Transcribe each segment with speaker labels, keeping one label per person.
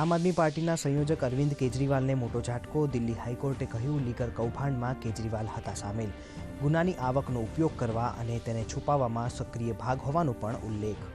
Speaker 1: આમ આદમી પાર્ટીના સંયોજક અરવિંદ કેજરીવાલને મોટો ઝાટકો, દિલ્હી હાઈકોર્ટે કહ્યું લીગર કૌભાંડમાં કેજરીવાલ હતા સામેલ. ગુનાની આવકનો ઉપયોગ કરવા અને તેને છુપાવવામાં સક્રિય ભાગ હોવાનો પણ ઉલ્લેખ.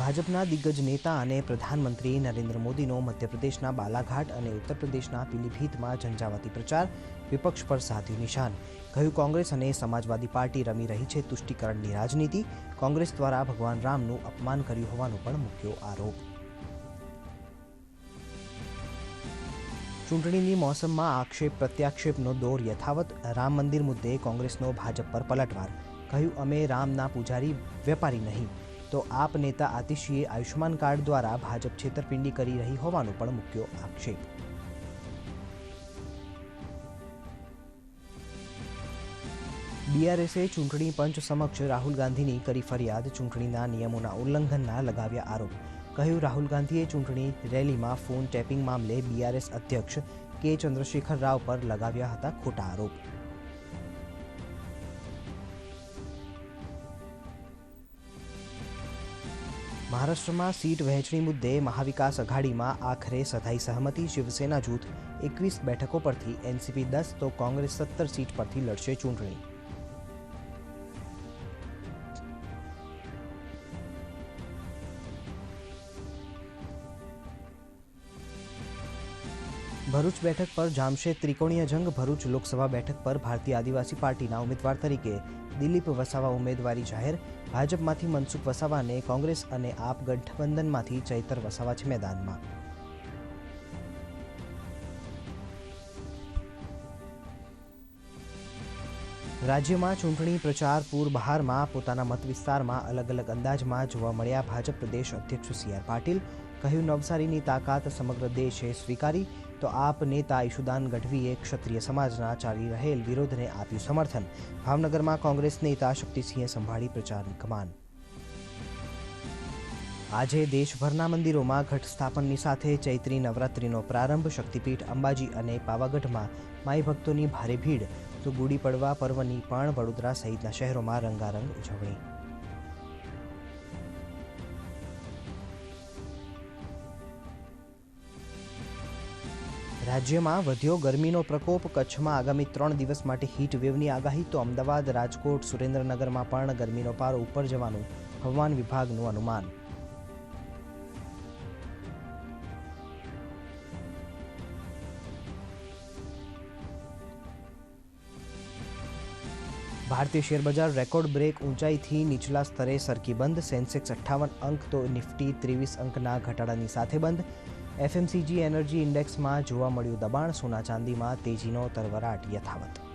Speaker 1: ભાજપના દિગ્ગજ નેતા અને પ્રધાનમંત્રી નરેન્દ્ર મોદીનો મધ્યપ્રદેશના બાલાઘાટ અને ઉત્તર પ્રદેશના પીલીભીતમાં ઝંઝાવાતી પ્રચાર, વિપક્ષ પર સાધ્યું નિશાન. કહ્યું કોંગ્રેસ અને સમાજવાદી પાર્ટી રમી રહી છે તુષ્ટિકરણની રાજનીતિ. કોંગ્રેસ દ્વારા ભગવાન રામનું અપમાન કર્યું હોવાનો પણ મૂક્યો આરોપ. ચૂંટણીની મોસમમાં આક્ષેપ, પ્રત્યાક્ષેપનો દોર યથાવત. રામ મંદિર મુદ્દે કોંગ્રેસનો ભાજપ પર પલટવાર. કહ્યું, અમે રામના પૂજારી, વેપારી નહીં. તો આપ નેતા આતિશીએ આયુષ્યમાન કાર્ડ દ્વારા ભાજપ છેતરપિંડી કરી રહી હોવાનો પણ મૂક્યો આક્ષેપ. બીઆરએસે ચૂંટણી પંચ સમક્ષ રાહુલ ગાંધીની કરી ફરિયાદ, ચૂંટણીના નિયમોના ઉલ્લંઘનના લગાવ્યા આરોપ. કહ્યું, રાહુલ ગાંધીએ ચૂંટણી રેલીમાં ફોન ટેપિંગ મામલે બીઆરએસ અધ્યક્ષ કે ચંદ્રશેખર રાવ પર લગાવ્યા હતા ખોટા આરોપ. મહારાષ્ટ્રમાં સીટ વહેંચણી મુદ્દે મહાવિકાસ અઘાડીમાં આખરે સધાઈ સહમતિ શિવસેના જૂથ એકવીસ બેઠકો પરથી એનસીપી દસ તો કોંગ્રેસ સત્તર સીટ પરથી લડશે ચૂંટણી. ભરૂચ બેઠક પર જામશે ત્રિકોણીય જંગ, ભરૂચ લોકસભા બેઠક પર ભારતીય આદિવાસી પાર્ટીના ઉમેદવાર તરીકે દિલીપ વસાવા ઉમેદવારી જાહેર, ભાજપમાંથી મનસુખ વસાવાને કોંગ્રેસ અને આપ ગઠબંધનમાંથી ચૈતર વસાવા છે મેદાનમાં. રાજ્યમાં ચૂંટણી પ્રચાર પૂર બહારમાં પોતાના મત વિસ્તારમાં અલગ અલગ અંદાજમાં જોવા મળ્યા. ભાજપ પ્રદેશ અધ્યક્ષ સી આર પાટીલ કહ્યું, નવસારીની તાકાત સમગ્ર દેશે સ્વીકારી તો આપ નેતા ઈશુદાન ગઢવીએ ક્ષત્રિય સમાજના ચાલી રહેલ વિરોધને આપ્યું સમર્થન. ભાવનગરમાં કોંગ્રેસ નેતા શક્તિસિંહે સંભાળી પ્રચારની કમાન. આજે દેશભરના મંદિરોમાં ઘટ સ્થાપનની સાથે ચૈત્રી નવરાત્રિનો પ્રારંભ, શક્તિપીઠ અંબાજી અને પાવાગઢમાં. માઈ ભક્તોની ભારે ભીડ. તો ગુડી પડવા પર્વની પણ વડોદરા સહિતના શહેરોમાં રંગારંગ ઉજવણી. રાજ્યમાં વધ્યો ગરમીનો પ્રકોપ, કચ્છમાં આગામી ત્રણ દિવસ માટે હીટ વેવની આગાહી, તો અમદાવાદ, રાજકોટ, સુરેન્દ્રનગરમાં પણ ગરમીનો પારો ઉપર જવાનું હવામાન વિભાગનું અનુમાન. ભારતીય શેરબજાર રેકોર્ડ બ્રેક ઊંચાઈથી નીચલા સ્તરે સરકી બંધ. સેન્સેક્સ અઠ્ઠાવન અંક તો નિફ્ટી ત્રેવીસ અંકના ઘટાડાની સાથે બંધ. એફએમસીજી એનર્જી ઇન્ડેક્સમાં જોવા મળ્યું દબાણ. સોના ચાંદીમાં તેજીનો તરવરાટ યથાવત.